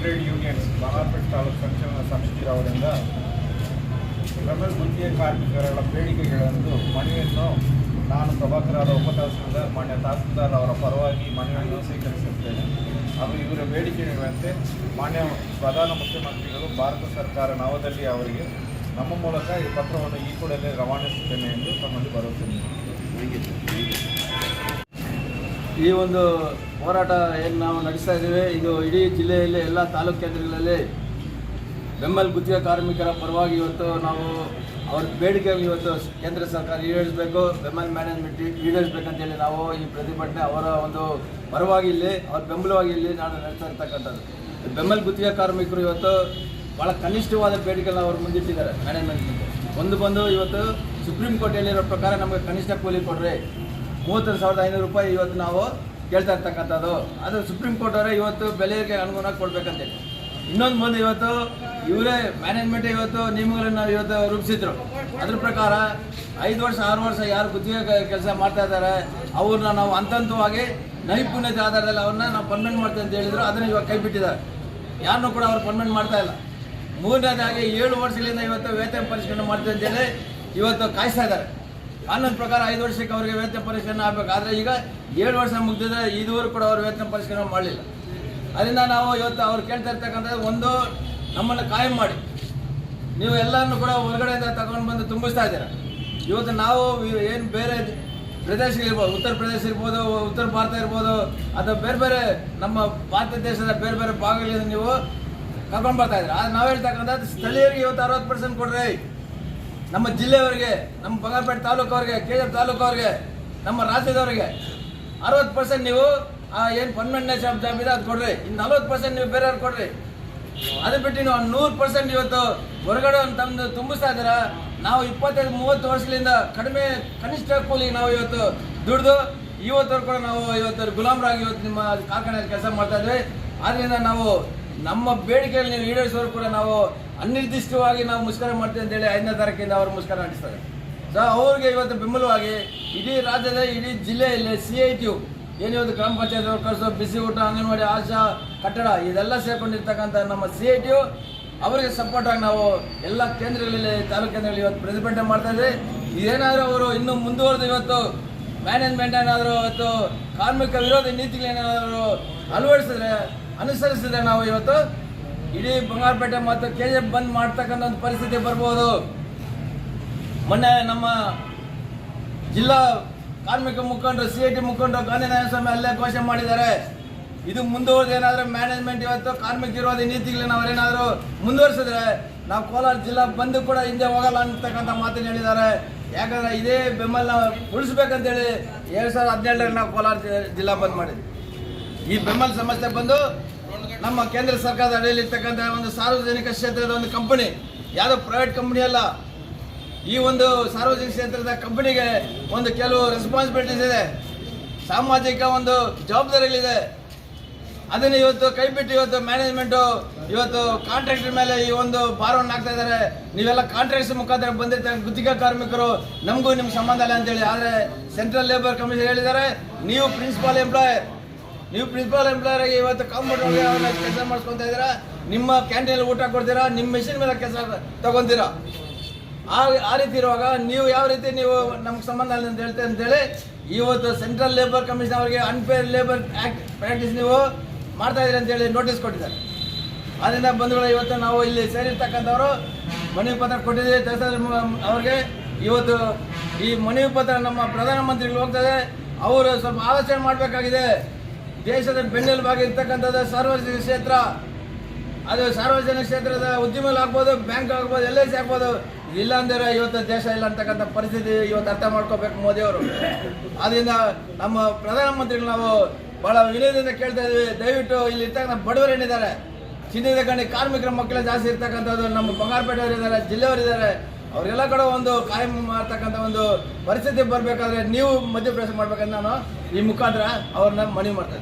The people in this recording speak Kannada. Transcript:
ಟ್ರೇಡ್ ಯೂನಿಯನ್ಸ್ ಬಾಲಾಪೇಟ್ ತಾಲೂಕು ಸಂಕ್ಷೇಮ ಸಮಿತಿಯವರಿಂದ ರಮೇಶ್ ಗುತ್ತಿಗೆ ಕಾರ್ಮಿಕರುಗಳ ಬೇಡಿಕೆಗಳೆಂದು ಮನವಿಯನ್ನು ನಾನು ಪ್ರಭಾಕರವರ ಉಪತಹಸೀಲ್ದಾರ್ ಮಾನ್ಯ ತಹಸೀಲ್ದಾರ್ ಅವರ ಪರವಾಗಿ ಮನವಿಯನ್ನು ಸ್ವೀಕರಿಸುತ್ತೇನೆ. ಹಾಗೂ ಇವರ ಬೇಡಿಕೆಗಳಂತೆ ಮಾನ್ಯ ಪ್ರಧಾನ ಮುಖ್ಯಮಂತ್ರಿಗಳು ಭಾರತ ಸರ್ಕಾರ ನವದೆಹಲಿ ಅವರಿಗೆ ನಮ್ಮ ಮೂಲಕ ಈ ಪತ್ರವನ್ನು ಈ ಕೂಡಲೇ ರವಾನಿಸುತ್ತೇನೆ ಎಂದು ತಮ್ಮಲ್ಲಿ ಬರುತ್ತೇನೆ. ಈ ಒಂದು ಹೋರಾಟ ಏನು ನಾವು ನಡೆಸ್ತಾ ಇದ್ದೇವೆ, ಇದು ಇಡೀ ಜಿಲ್ಲೆಯಲ್ಲಿ ಎಲ್ಲ ತಾಲೂಕು ಕೇಂದ್ರಗಳಲ್ಲಿ ಬೆಂಬಲ ಗುತ್ತಿಗೆ ಕಾರ್ಮಿಕರ ಪರವಾಗಿ ಇವತ್ತು ನಾವು ಅವ್ರ ಬೇಡಿಕೆ ಇವತ್ತು ಕೇಂದ್ರ ಸರ್ಕಾರ ಈಡೇರಿಸಬೇಕು, ಬೆಂಬಲ್ ಮ್ಯಾನೇಜ್ಮೆಂಟ್ ಈಡೇರಿಸಬೇಕಂತೇಳಿ ನಾವು ಈ ಪ್ರತಿಭಟನೆ ಅವರ ಒಂದು ಪರವಾಗಿ ಇಲ್ಲಿ, ಅವ್ರ ಬೆಂಬಲವಾಗಿ ಇಲ್ಲಿ ನಾನು ನಡೆಸ್ತಾ ಇರ್ತಕ್ಕಂಥದ್ದು. ಬೆಂಬಲ ಗುತ್ತಿಗೆ ಕಾರ್ಮಿಕರು ಇವತ್ತು ಭಾಳ ಕನಿಷ್ಠವಾದ ಬೇಡಿಕೆಗಳನ್ನ ಅವರು ಮುಂದಿಟ್ಟಿದ್ದಾರೆ ಮ್ಯಾನೇಜ್ಮೆಂಟ್ ಒಂದು ಬಂದು ಇವತ್ತು ಸುಪ್ರೀಂ ಕೋರ್ಟ್ ಹೇಳಿರೋ ಪ್ರಕಾರ ನಮಗೆ ಕನಿಷ್ಠ ಕೂಲಿ ಕೊಡ್ರಿ. ಮೂವತ್ತು ಸಾವಿರದ ಐನೂರು ರೂಪಾಯಿ ಇವತ್ತು ನಾವು ಕೇಳ್ತಾ ಇರ್ತಕ್ಕಂಥದ್ದು. ಅದು ಸುಪ್ರೀಂ ಕೋರ್ಟ್ ಅವರೇ ಇವತ್ತು ಬೆಲೆಗೆ ಅನುಗುಣವಾಗಿ ಕೊಡ್ಬೇಕಂತೇಳಿ ಇನ್ನೊಂದು ಬಂದು ಇವತ್ತು ಇವರೇ ಮ್ಯಾನೇಜ್ಮೆಂಟ್ ಇವತ್ತು ನಿಯಮಗಳನ್ನು ಇವತ್ತು ರೂಪಿಸಿದ್ರು. ಅದ್ರ ಪ್ರಕಾರ ಐದು ವರ್ಷ, ಆರು ವರ್ಷ ಯಾರು ಗುತ್ತಿಗೆ ಕೆಲಸ ಮಾಡ್ತಾ ಇದ್ದಾರೆ, ಅವ್ರನ್ನ ನಾವು ಹಂತ ಹಂತವಾಗಿ ನೈಪುಣ್ಯತೆ ಆಧಾರದಲ್ಲಿ ಅವ್ರನ್ನ ನಾವು ಪರ್ಮನೆಂಟ್ ಮಾಡ್ತೀವಿ ಅಂತ ಹೇಳಿದ್ರು, ಅದನ್ನ ಇವಾಗ ಕೈ ಬಿಟ್ಟಿದ್ದಾರೆ ಯಾರನ್ನೂ ಕೂಡ ಅವ್ರು ಪರ್ಮನೆಂಟ್ ಮಾಡ್ತಾ ಇಲ್ಲ. ಮೂರನೇದಾಗಿ ಏಳು ವರ್ಷಗಳಿಂದ ಇವತ್ತು ವೇತನ ಪರಿಷ್ಕರಣೆ ಮಾಡ್ತೀವಿ ಅಂತೇಳಿ ಇವತ್ತು ಕಾಯಿಸ್ತಾ ಇದ್ದಾರೆ. ಕಾನೂನು ಪ್ರಕಾರ ಐದು ವರ್ಷಕ್ಕೆ ಅವರಿಗೆ ವೇತನ ಪರಿಷ್ಕರಣೆ ಆಗಬೇಕು. ಆದರೆ ಈಗ ಏಳು ವರ್ಷ ಮುಗಿದಿದ್ರೆ ಇದುವರೆಗೂ ಕೂಡ ಅವರು ವೇತನ ಪರಿಷ್ಕರಣೆ ಮಾಡಲಿಲ್ಲ. ಅದರಿಂದ ನಾವು ಇವತ್ತು ಅವ್ರು ಕೇಳ್ತಾ ಇರ್ತಕ್ಕಂಥದ್ದು ಒಂದು ನಮ್ಮನ್ನು ಕಾಯಂ ಮಾಡಿ. ನೀವು ಎಲ್ಲರನ್ನು ಕೂಡ ಹೊರಗಡೆಯಿಂದ ತಗೊಂಡು ಬಂದು ತುಂಬಿಸ್ತಾ ಇದ್ದೀರಾ? ಇವತ್ತು ನಾವು ಏನು ಬೇರೆ ಪ್ರದೇಶಗಳಿರ್ಬೋದು ಉತ್ತರ ಪ್ರದೇಶ ಇರ್ಬೋದು, ಉತ್ತರ ಭಾರತ ಇರ್ಬೋದು, ಅಥವಾ ಬೇರೆ ಬೇರೆ ನಮ್ಮ ಭಾರತ ದೇಶದ ಬೇರೆ ಬೇರೆ ಭಾಗಗಳಿಂದ ನೀವು ಕರ್ಕೊಂಡು ಬರ್ತಾ ಇದ್ದೀರಾ? ಆದರೆ ನಾವು ಹೇಳ್ತಕ್ಕಂಥದ್ದು ಸ್ಥಳೀಯರಿಗೆ ಇವತ್ತು ಅರವತ್ತು ಪರ್ಸೆಂಟ್ ಕೊಡ್ರಿ. ನಮ್ಮ ಜಿಲ್ಲೆಯವರಿಗೆ, ನಮ್ಮ ಬಂಗಾರಪೇಟೆ ತಾಲೂಕು ಅವರಿಗೆ ಕೇಜರ್ ತಾಲೂಕು ಅವರಿಗೆ ನಮ್ಮ ರಾಜ್ಯದವರಿಗೆ ಅರವತ್ತು ಪರ್ಸೆಂಟ್ ನೀವು ಏನು ಪರ್ಮನೆಂಟ್ ಆಫ್ ಜಾಬ್ ಇದೆ, ಅದು ಕೊಡ್ರಿ. ಇನ್ನು ನಲ್ವತ್ತು ಪರ್ಸೆಂಟ್ ನೀವು ಬೇರೆಯವ್ರು ಕೊಡ್ರಿ. ಅದು ಬಿಟ್ಟು ನೀವು ನೂರು ಪರ್ಸೆಂಟ್ ಇವತ್ತು ಹೊರಗಡೆ ತಮ್ಮದು ತುಂಬಿಸ್ತಾ ಇದ್ದೀರಾ? ನಾವು ಇಪ್ಪತ್ತೈದು, ಮೂವತ್ತು ವರ್ಷದಿಂದ ಕಡಿಮೆ ಕನಿಷ್ಠ ಕೂಲಿ ನಾವು ಇವತ್ತು ದುಡ್ದು, ಇವತ್ತವರೆಗೂ ಕೂಡ ನಾವು ಇವತ್ತು ಗುಲಾಮರಾಗಿ ಇವತ್ತು ನಿಮ್ಮ ಕಾರ್ಖಾನೆಯಲ್ಲಿ ಕೆಲಸ ಮಾಡ್ತಾ ಇದ್ವಿ. ಆದ್ದರಿಂದ ನಾವು ನಮ್ಮ ಬೇಡಿಕೆಯಲ್ಲಿ ನೀವು ಈಡೇರಿಸೋರು ಕೂಡ ನಾವು ಅನಿರ್ದಿಷ್ಟವಾಗಿ ನಾವು ಮುಷ್ಕರ ಮಾಡ್ತೀವಿ ಅಂತೇಳಿ ಐದನೇ ತಾರೀಕಿಂದ ಅವರು ಮುಷ್ಕರ ನಡೆಸ್ತಾರೆ. ಸೊ ಅವ್ರಿಗೆ ಇವತ್ತು ಬೆಂಬಲವಾಗಿ ಇಡೀ ರಾಜ್ಯದ, ಇಡೀ ಜಿಲ್ಲೆಯಲ್ಲಿ ಸಿ ಐ ಟಿ ಏನು ಒಂದು ಗ್ರಾಮ ಪಂಚಾಯತ್ ವರ್ಕರ್ಸು ಬಿಸಿ ಊಟ, ಅಂಗನವಾಡಿ, ಆಶಾ, ಕಟ್ಟಡ, ಇದೆಲ್ಲ ಸೇರ್ಕೊಂಡಿರ್ತಕ್ಕಂಥ ನಮ್ಮ ಸಿ ಐ ಟಿ ಅವರಿಗೆ ಸಪೋರ್ಟ್ ಆಗಿ ನಾವು ಎಲ್ಲ ಕೇಂದ್ರಗಳಲ್ಲಿ, ತಾಲೂಕು ಕೇಂದ್ರಗಳಲ್ಲಿ ಇವತ್ತು ಪ್ರತಿಭಟನೆ ಮಾಡ್ತಾ ಇದ್ವಿ. ಇದೇನಾದರೂ ಅವರು ಇನ್ನೂ ಮುಂದುವರೆದು ಇವತ್ತು ಮ್ಯಾನೇಜ್ಮೆಂಟ್ ಏನಾದರೂ ಇವತ್ತು ಕಾರ್ಮಿಕ ವಿರೋಧಿ ನೀತಿಗಳೇನಾದರೂ ಅಳವಡಿಸಿದ್ರೆ, ಅನುಸರಿಸಿದ್ರೆ ನಾವು ಇವತ್ತು ಇಡೀ ಬಂಗಾರಪೇಟೆ ಮತ್ತು ಕೆ ಜಿ ಎಫ್ ಬಂದ್ ಮಾಡ್ತಕ್ಕಂಥ ಒಂದು ಪರಿಸ್ಥಿತಿ ಬರ್ಬೋದು. ಮೊನ್ನೆ ನಮ್ಮ ಜಿಲ್ಲಾ ಕಾರ್ಮಿಕ ಮುಖಂಡರು, ಸಿ ಐ ಟಿ ಮುಖಂಡರು ಅಲ್ಲೇ ಘೋಷಣೆ ಮಾಡಿದ್ದಾರೆ. ಇದು ಮುಂದುವರೆದು ಏನಾದರೂ ಮ್ಯಾನೇಜ್ಮೆಂಟ್ ಇವತ್ತು ಕಾರ್ಮಿಕ ವಿರೋಧಿ ನೀತಿಗಳನ್ನ ಅವರೇನಾದರೂ ಮುಂದುವರಿಸಿದ್ರೆ ನಾವು ಕೋಲಾರ ಜಿಲ್ಲಾ ಬಂದು ಕೂಡ ಹಿಂದೆ ಹೋಗಲ್ಲ ಅಂತಕ್ಕಂಥ ಮಾತನ್ನು ಹೇಳಿದ್ದಾರೆ. ಯಾಕಂದ್ರೆ ಇದೇ ಬೆಂಬಲ ಉಳಿಸ್ಬೇಕಂತೇಳಿ ಎರಡು ಸಾವಿರದ ಹದಿನೇಳರಲ್ಲಿ ನಾವು ಕೋಲಾರ ಜಿಲ್ಲಾ ಬಂದ್ ಮಾಡಿದ್ವಿ. ಈ ಬೆಂಬಲ ಸಮಸ್ಯೆ ಬಂದು ನಮ್ಮ ಕೇಂದ್ರ ಸರ್ಕಾರದ ಅಡಿಯಲ್ಲಿ ಇರ್ತಕ್ಕಂಥ ಒಂದು ಸಾರ್ವಜನಿಕ ಕ್ಷೇತ್ರದ ಒಂದು ಕಂಪನಿ ಯಾವುದೋ ಪ್ರೈವೇಟ್ ಕಂಪನಿ ಅಲ್ಲ, ಈ ಒಂದು ಸಾರ್ವಜನಿಕ ಕ್ಷೇತ್ರದ ಕಂಪನಿಗೆ ಒಂದು ಕೆಲವು ರೆಸ್ಪಾನ್ಸಿಬಿಲಿಟೀಸ್ ಇದೆ. ಸಾಮಾಜಿಕ ಒಂದು ಜವಾಬ್ದಾರಿಗಳಿದೆ. ಅದನ್ನು ಇವತ್ತು ಕೈಬಿಟ್ಟು ಇವತ್ತು ಮ್ಯಾನೇಜ್ಮೆಂಟು ಇವತ್ತು ಕಾಂಟ್ರಾಕ್ಟರ್ ಮೇಲೆ ಈ ಒಂದು ಭಾರವನ್ನು ಹಾಕ್ತಾ ಇದ್ದಾರೆ. ನೀವೆಲ್ಲ ಕಾಂಟ್ರಾಕ್ಟ್ಸ್ ಮುಖಾಂತರ ಬಂದಿರ್ತಾರೆ ಗುತ್ತಿಗೆ ಕಾರ್ಮಿಕರು, ನಮಗೂ ನಿಮ್ಗೆ ಸಂಬಂಧ ಇಲ್ಲ ಅಂತೇಳಿ. ಆದರೆ ಸೆಂಟ್ರಲ್ ಲೇಬರ್ ಕಮಿಷನ್ ಹೇಳಿದ್ದಾರೆ, ನೀವು ಪ್ರಿನ್ಸಿಪಾಲ್ ಎಂಪ್ಲಾಯರ್ ನೀವು ಪ್ರಿನ್ಸಿಪಾಲ್ ಎಂಪ್ಲಾಯರ್ ಆಗಿ ಇವತ್ತು ಕಾಂಪೌಂಡರ್ ಅವ್ರನ್ನ ಕೆಲಸ ಮಾಡಿಸ್ಕೊತಾ ಇದ್ದೀರಾ? ನಿಮ್ಮ ಕ್ಯಾಂಟೀನಲ್ಲಿ ಊಟ ಕೊಡ್ತೀರಾ? ನಿಮ್ಮ ಮೆಷಿನ್ ಮೇಲೆ ಕೆಲಸ ತಗೊಂತೀರಾ? ಆ ಆ ರೀತಿ ಇರುವಾಗ ನೀವು ಯಾವ ರೀತಿ ನೀವು ನಮ್ಗೆ ಸಂಬಂಧ ಇಲ್ಲ ಅಂತ ಹೇಳ್ತೇವೆ ಅಂತೇಳಿ ಇವತ್ತು ಸೆಂಟ್ರಲ್ ಲೇಬರ್ ಕಮಿಷನ್ ಅವರಿಗೆ ಅನ್ಫೇರ್ ಲೇಬರ್ ಆಕ್ಟ್ ಪ್ರಾಕ್ಟೀಸ್ ನೀವು ಮಾಡ್ತಾ ಇದ್ದೀರಿ ಅಂತೇಳಿ ನೋಟಿಸ್ ಕೊಟ್ಟಿದ್ದಾರೆ. ಅದರಿಂದ ಬಂಧುಗಳು, ಇವತ್ತು ನಾವು ಇಲ್ಲಿ ಸೇರಿರ್ತಕ್ಕಂಥವರು ಮನವಿ ಪತ್ರ ಕೊಟ್ಟಿದ್ದೀವಿ. ತಹಸೀಲ್ದಾರ್ ಅವ್ರಿಗೆ ಇವತ್ತು ಈ ಮನವಿ ಪತ್ರ ನಮ್ಮ ಪ್ರಧಾನಮಂತ್ರಿಗಳು ಹೋಗ್ತದೆ ಅವರು ಸ್ವಲ್ಪ ಆಲೋಚನೆ ಮಾಡಬೇಕಾಗಿದೆ. ದೇಶದ ಬೆನ್ನೆಲುಬಾಗಿ ಇರ್ತಕ್ಕಂಥದ್ದು ಸಾರ್ವಜನಿಕ ಕ್ಷೇತ್ರ. ಅದು ಸಾರ್ವಜನಿಕ ಕ್ಷೇತ್ರದ ಉದ್ಯಮಲ್ಲಿ ಆಗ್ಬೋದು, ಬ್ಯಾಂಕ್ ಆಗ್ಬೋದು, ಎಲ್ ಐ ಸಿ ಆಗ್ಬೋದು. ಇವತ್ತು ದೇಶ ಇಲ್ಲ ಅಂತಕ್ಕಂಥ ಪರಿಸ್ಥಿತಿ ಇವತ್ತು ಅರ್ಥ ಮಾಡ್ಕೋಬೇಕು ಮೋದಿ ಅವರು. ಆದ್ರಿಂದ ನಮ್ಮ ಪ್ರಧಾನಮಂತ್ರಿಗಳು ನಾವು ಬಹಳ ವಿನಯದಿಂದ ಕೇಳ್ತಾ ಇದ್ದೀವಿ ದಯವಿಟ್ಟು ಇಲ್ಲಿ ಇರ್ತಕ್ಕಂಥ ಬಡವರು ಏನಿದ್ದಾರೆ, ಚಿನ್ನದ ಗಣಿ ಕಾರ್ಮಿಕರ ಮಕ್ಕಳು ಜಾಸ್ತಿ ಇರ್ತಕ್ಕಂಥದ್ದು ನಮ್ಮ ಬಂಗಾರಪೇಟೆಯವರು ಇದ್ದಾರೆ, ಜಿಲ್ಲೆಯವರು ಇದ್ದಾರೆ. ಅವರೆಲ್ಲ ಕಡೆ ಒಂದು ಕಾಯಂ ಮಾಡ್ತಕ್ಕಂಥ ಒಂದು ಪರಿಸ್ಥಿತಿ ಬರಬೇಕಾದ್ರೆ ನೀವು ಮಧ್ಯಪ್ರವೇಶ ಮಾಡ್ಬೇಕಂತ ನಾನು ಈ ಮುಖಾಂತರ ಅವ್ರನ್ನ ಮನವಿ ಮಾಡ್ತಾ